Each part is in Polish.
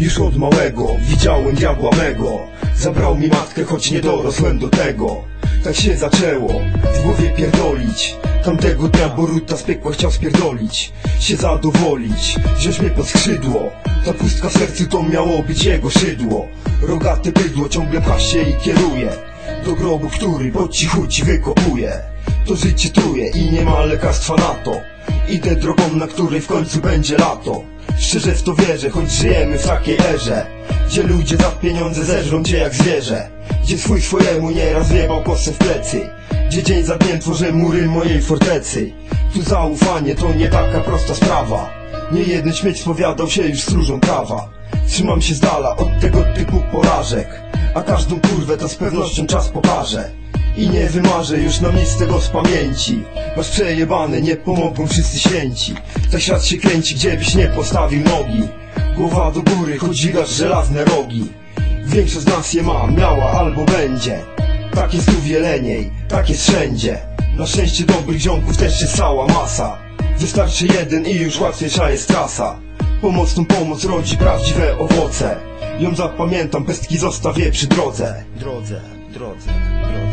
Już od małego widziałem diabła mego. Zabrał mi matkę, choć nie dorosłem do tego. Tak się zaczęło, w głowie pierdolić. Tamtego dnia Boruta z piekła chciał spierdolić. Się zadowolić, wziąć mnie pod skrzydło. Ta pustka w sercu to miało być jego szydło. Rogate bydło ciągle pcha się i kieruje. Do grobu, który po cichu ci wykopuje. To życie truje i nie ma lekarstwa na to. Idę drogą, na której w końcu będzie lato Szczerze w to wierzę, choć żyjemy w takiej erze Gdzie ludzie za pieniądze zeżrą cię jak zwierzę Gdzie swój swojemu nieraz wjebał kosę w plecy Gdzie dzień za dniem tworzę mury mojej fortecy. Tu zaufanie to nie taka prosta sprawa Nie jeden śmieć spowiadał się już stróżą prawa. Trzymam się z dala od tego typu porażek A każdą kurwę to z pewnością czas pokaże i nie wymarzę już nam nic z tego z pamięci Masz przejebane, nie pomogą wszyscy święci. Tak świat się kręci, gdzie byś nie postawił nogi. Głowa do góry, choć dźwigasz żelazne rogi. Większość z nas je ma, miała albo będzie. Tak jest tu w Jeleniej, tak jest wszędzie. Na szczęście dobrych ziomków też jest cała masa. Wystarczy jeden i już łatwiejsza jest trasa. Pomocną pomoc rodzi prawdziwe owoce. Ją zapamiętam, pestki zostawię przy drodze. Drodze, drodze, drodze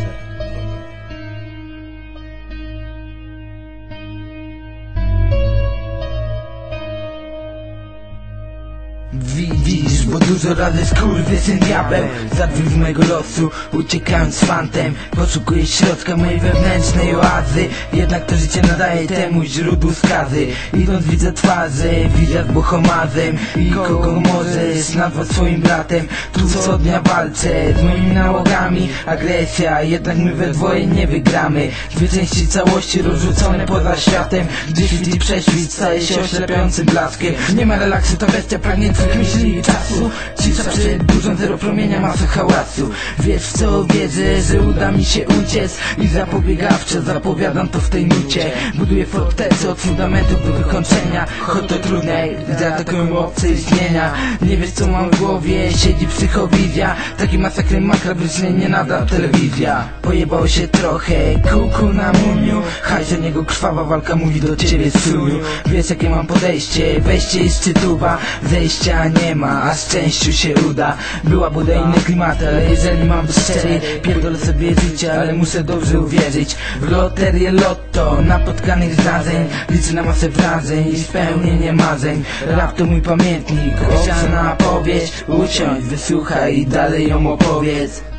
bo dużo razy skurwysyn diabeł Zadwił z mego losu, uciekając z fantem. Poszukuję środka mojej wewnętrznej oazy. Jednak to życie nadaje temu źródłu skazy. Idąc widzę twarze, widzę z bohomazem. I kogo możesz nazwać swoim bratem? Tu co dnia walczę z moimi nałogami. Agresja, jednak my we dwoje nie wygramy. Dwie części całości rozrzucone poza światem. Gdy świt prześwit staje się oślepiającym blaskiem. Nie ma relaksu, to bestia pragnie twych myśli i czasu Cisza przed burzą, zero promienia, masa hałasu. Wiesz w co wierzę, że uda mi się uciec. I zapobiegawczo zapowiadam to w tej nucie. Buduję fortecę od fundamentów do wykończenia. Choć to trudne, gdy atakują obce istnienia Nie wiesz co mam w głowie, siedzi psychowizja Taki masakry makabryczny nie nada telewizja. Pojebało się trochę, kuku na muniu Hajs od niego krwawa walka mówi do ciebie suniu Wiesz jakie mam podejście, wejście i szczytuwa Zejścia nie ma, a szczęściu się uda. Była buda inne klimaty, ale jeżeli mam być szczery Pierdolę sobie życie, ale muszę dobrze uwierzyć. W loterię lotto, napotkanych zdarzeń Liczę na masę wrażeń i spełnienie marzeń. Rap to mój pamiętnik, owsiana powieść Usiądź, wysłuchaj i dalej ją opowiedz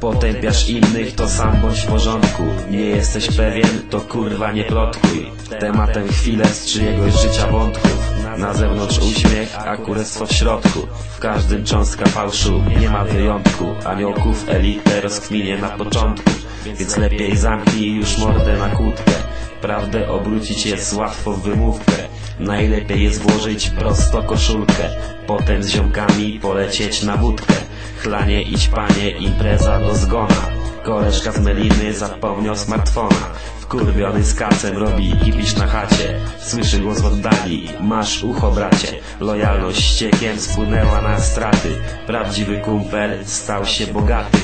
Potępiasz innych, to sam bądź w porządku. Nie jesteś pewien, to kurwa nie plotkuj. Tematem chwilę z czyjegoś życia wątków Na zewnątrz uśmiech, a kurestwo w środku. W każdym cząstka fałszu, nie ma wyjątku. Aniołków elitę rozkminie na początku. Więc lepiej zamknij już mordę na kłódkę. Prawdę obrócić jest łatwo w wymówkę Najlepiej jest włożyć prosto koszulkę Potem z ziomkami polecieć na wódkę. Chlanie idź panie, impreza do zgona. Koleżka z Meliny zapomniał smartfona. Wkurwiony z kacem robi kipisz na chacie. Słyszy głos oddali, masz ucho bracie. Lojalność ściekiem spłynęła na straty. Prawdziwy kumpel stał się bogaty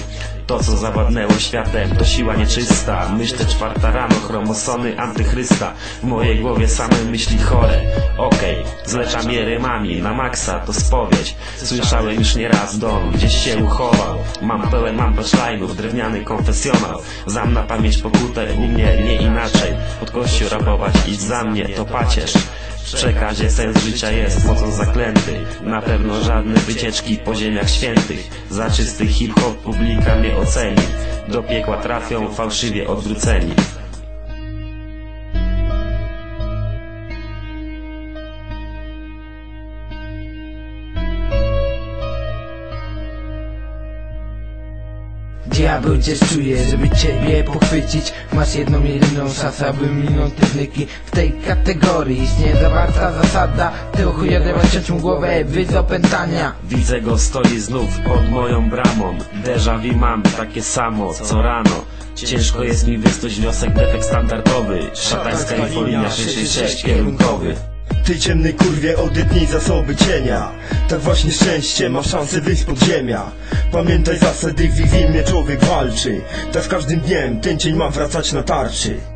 to co zawadnęło światem to siła nieczysta. Myślę czwarta rano, chromosomy antychrysta. W mojej głowie same myśli chore. Okej, zlecza mnie rymami na maksa to spowiedź. Słyszałem już nieraz dom, gdzieś się uchował. Mam pełen mam punchline'ów, drewniany konfesjonał Znam na pamięć pokutę, u mnie nie inaczej. Pod kościół rabować, idź za mnie, to pacierz w przekazie sens życia jest mocą zaklęty? Na pewno żadne wycieczki po ziemiach świętych. Za czysty hip-hop publika mnie oceni. Do piekła trafią fałszywie odwróceni Diabeł cię czuje, żeby ciebie pochwycić? Masz jedną, jedyną szansę, aby minąć te W tej kategorii istnieje zawarta zasada. Tego chuja dawać trzecią głowę, wy z opętania. Widzę go stoi znów pod moją bramą. Déjà vu mam takie samo co rano. Ciężko jest mi wysnuć wniosek defekt standardowy. Szatańska infolinia 666 kierunkowy Ty ciemnej kurwie odetnij zasoby cienia. Tak właśnie szczęście ma szansę wyjść z podziemia Pamiętaj zasady w ich filmie człowiek walczy. Tak z każdym dniem ten cień ma wracać na tarczy